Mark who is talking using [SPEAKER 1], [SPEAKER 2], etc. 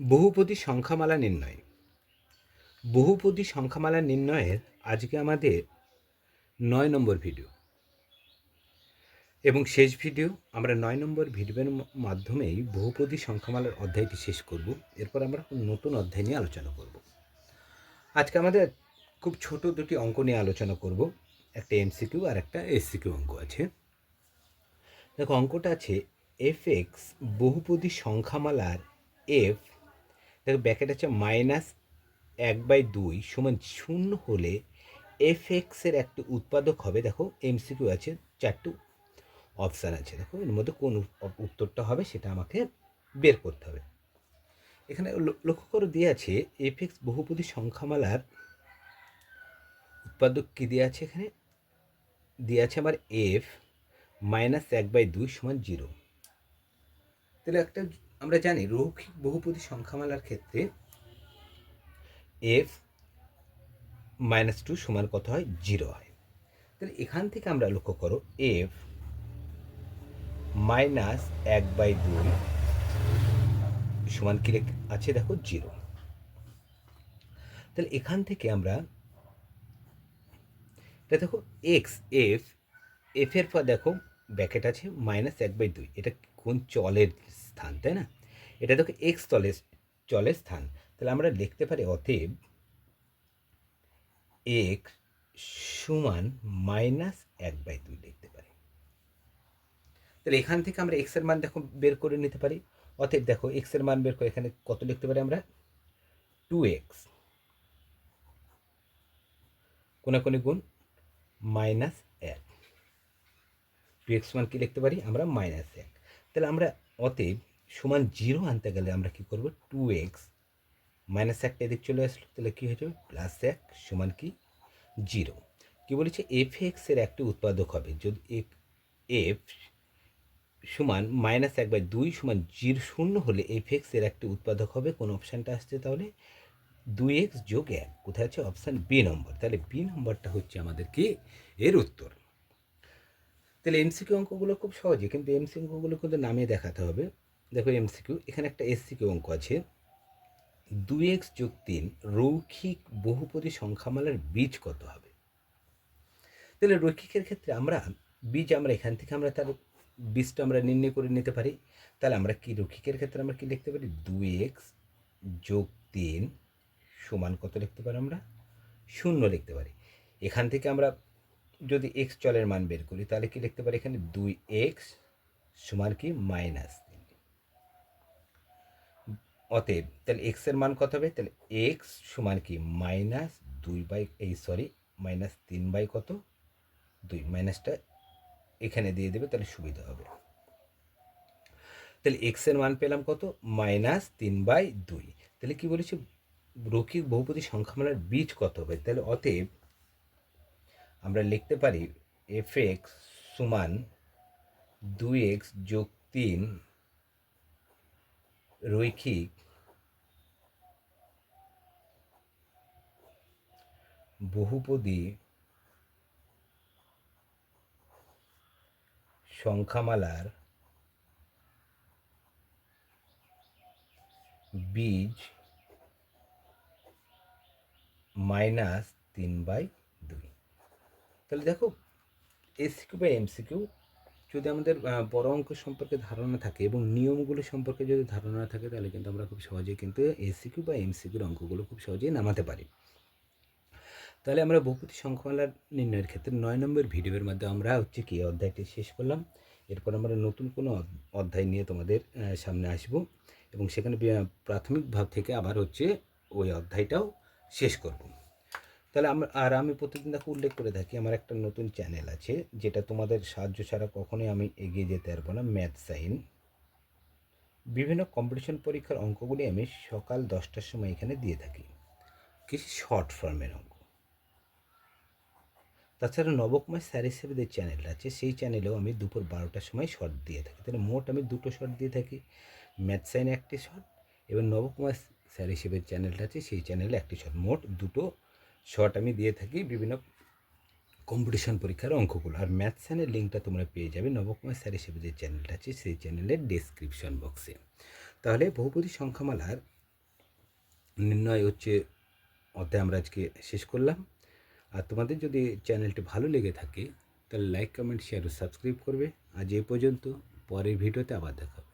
[SPEAKER 1] বহুপদী সংখ্যামালা নির্ণয়। বহুপদী সংখ্যামালা নির্ণয়ের আজকে আমাদের নয় নম্বর ভিডিও। এবং শেষ ভিডিও আমরা নয় নম্বর ভিডিওর মাধ্যমেই বহুপদী সংখ্যামালার অধ্যায়টি শেষ করব। এরপর আমরা নতুন অধ্যায় নিয়ে আলোচনা করব। আজকে আমাদের খুব ছোট দুটি অঙ্ক নিয়ে আলোচনা করব। একটা এমসিকিউ আর একটা এসসিকিউ অঙ্ক আছে। দেখো, অঙ্কটা আছে এফ এক্স বহুপদী সংখ্যামালার এফ দেখো ব্যাকেট আছে মাইনাস এক বাই দুই সমান শূন্য হলে এফ এক্সের একটি উৎপাদক হবে, দেখো এমসিকিউ আছে চারটে অপশান আছে, দেখো এর মধ্যে কোন উত্তরটা হবে সেটা আমাকে বের করতে হবে। এখানে লক্ষ্য করে দিয়ে আছে এফ এক্স বহুপদী সংখ্যামালার উৎপাদক কী দিয়ে আছে এখানে? দিয়ে আছে আমার এফ মাইনাস এক বাই দুই সমান জিরো তাহলে একটা আমরা জানি রৈখিক বহুপদী সংখ্যামালার ক্ষেত্রে এফ মাইনাস টু সমান কত হয়? জিরো হয়। তাহলে এখান থেকে আমরা লক্ষ্য করো, এফ মাইনাস এক বাই দুই সমান কি আছে দেখো? জিরো। তাহলে এখান থেকে আমরা, এটা দেখো, এক্স, এফ এফ এর পর দেখো, ব্যাকেট আছে মাইনাস এক বাই দুই। এটা কোন চলের স্থান, তাই না? এটা দেখো এক্স তলের চলে স্থান। তাহলে আমরা লিখতে পারি অতএব এক্স সমান মাইনাস এক বাই দুই লিখতে পারি। তাহলে এখান থেকে আমরা এক্সের মান দেখো বের করে নিতে পারি। অতএব দেখো এক্সের মান বের করে এখানে কত লিখতে পারি আমরা? টু এক্স কোনাকুনি গুণ মাইনাস এক। টু এক্স মান কি লিখতে পারি? আমরা মাইনাস এক। তাহলে আমরা অতএব সমান জিরো আনতে গেলে আমরা কি করব? টু এক্স মাইনাস একটা এদিক চলে আসলো, তাহলে কী হয়ে যাবে? প্লাস এক সমান কি? জিরো। কী বলেছে? এফ এক্সের একটি উৎপাদক হবে। যদি এফ সমান মাইনাস এক বাই দুই সমান জিরো শূন্য হলে এফ এক্সের একটি উৎপাদক হবে। কোন অপশানটা আসছে তাহলে? দুই এক্স যোগ এক। কোথায় আছে? অপশান বি নম্বর তাহলে বি নম্বরটা হচ্ছে আমাদের কি? এর উত্তর। তাহলে এমসিকিউ অঙ্কগুলো খুব সহজে কিন্তু এমসিকিউ অঙ্কগুলো কিন্তু নামে দেখাতে হবে। দেখো এমসিকিউ এখানে একটা এসসিকিউ অঙ্ক আছে। দুই এক্স যোগ তিন, রৈখিক বহুপদী সংখ্যামালার বীজ কত হবে? তাহলে রৈখিকের ক্ষেত্রে আমরা বীজ আমরা এখান থেকে আমরা তার বীজটা আমরা নির্ণয় করে নিতে পারি। তাহলে আমরা কি রৈখিকের ক্ষেত্রে আমরা কি লিখতে পারি? দুই এক্স যোগ তিন সমান কত লিখতে পারি আমরা? শূন্য লিখতে পারি। এখান থেকে আমরা যদি এক্স চলের মান বের করি, তাহলে কি লিখতে পারি এখানে? দুই এক্স সমান কি? মাইনাস তিন। অতএব, তাহলে এক্সের মান কত হবে? তাহলে এক্স সমান কি? মাইনাস দুই বাই, এই সরি মাইনাস তিন বাই কত? দুই। মাইনাসটা এখানে দিয়ে দেবে, তাহলে সুবিধা হবে। তাহলে এক্সের মান পেলাম কত? মাইনাস তিন বাই দুই। তাহলে কি বলেছি? রৈখিক বহুপদী সংখ্যামালার বীজ কত হবে? তাহলে অতএব আমরা লিখতে পারি এফ এক্স সমান দুই এক্স যোগ তিন রৈখিক বহুপদী সংখ্যামালার বীজ মাইনাস তিন বাই তাহলে দেখো এসিকিউ বা এমসিকিউ যদি আমাদের বড় অঙ্ক সম্পর্কে ধারণা থাকে এবং নিয়মগুলো সম্পর্কে যদি ধারণা থাকে, তাহলে কিন্তু আমরা খুব সহজেই কিন্তু এসিকিউ বা এমসিকিউর অঙ্কগুলো খুব সহজেই নামাতে পারি। তাহলে আমরা বহুপতি সংখ্যামালার নির্ণয়ের ক্ষেত্রে নয় নম্বর ভিডিওর মধ্যে আমরা হচ্ছে কি অধ্যায়টি শেষ করলাম। এরপর আমরা নতুন কোনো অধ্যায় নিয়ে তোমাদের সামনে আসব এবং সেখানে প্রাথমিক ভাব থেকে আবার হচ্ছে ওই অধ্যায়টাও শেষ করব। তাহলে আমরা আর আমি প্রতিদিন দেখো উল্লেখ করে থাকি, আমার একটা নতুন চ্যানেল আছে, যেটা তোমাদের সাহায্য ছাড়া কখনোই আমি এগিয়ে যেতে পারব না, ম্যাথ সাইন। বিভিন্ন কম্পিটিশন পরীক্ষার অঙ্কগুলি আমি সকাল দশটার সময় এখানে দিয়ে থাকি। কিছু শর্ট ফর্মের অঙ্ক। তাছাড়া নবকুমার স্যার হিসেবে যে চ্যানেলটা আছে, সেই চ্যানেলেও আমি দুপুর বারোটার সময় শর্ট দিয়ে থাকি। তাহলে মোট আমি দুটো শর্ট দিয়ে থাকি, ম্যাথ সাইনে একটি শর্ট এবং নবকুমার স্যার হিসেবে চ্যানেলটা আছে, সেই চ্যানেলে একটি শর্ট মোট দুটো শর্ট আমি দিয়ে থাকি বিভিন্ন কম্পিটিশন পরীক্ষার অঙ্কগুলো। আর ম্যাথ সাইনের লিঙ্কটা তোমরা পেয়ে যাবে নবকুমার স্যার হিসেবে যে চ্যানেলটা আছে, সেই চ্যানেলের ডেসক্রিপশন বক্সে তাহলে বহুপদী সংখ্যামালার নির্ণয় হচ্ছে, অধ্যায় আমরা আজকে শেষ করলাম। আর তোমাদের যদি চ্যানেলটি ভালো লেগে থাকে, তাহলে লাইক কমেন্ট শেয়ার ও সাবস্ক্রাইব করবে। আজ এ পর্যন্ত, পরের ভিডিওতে আবার দেখা হবে।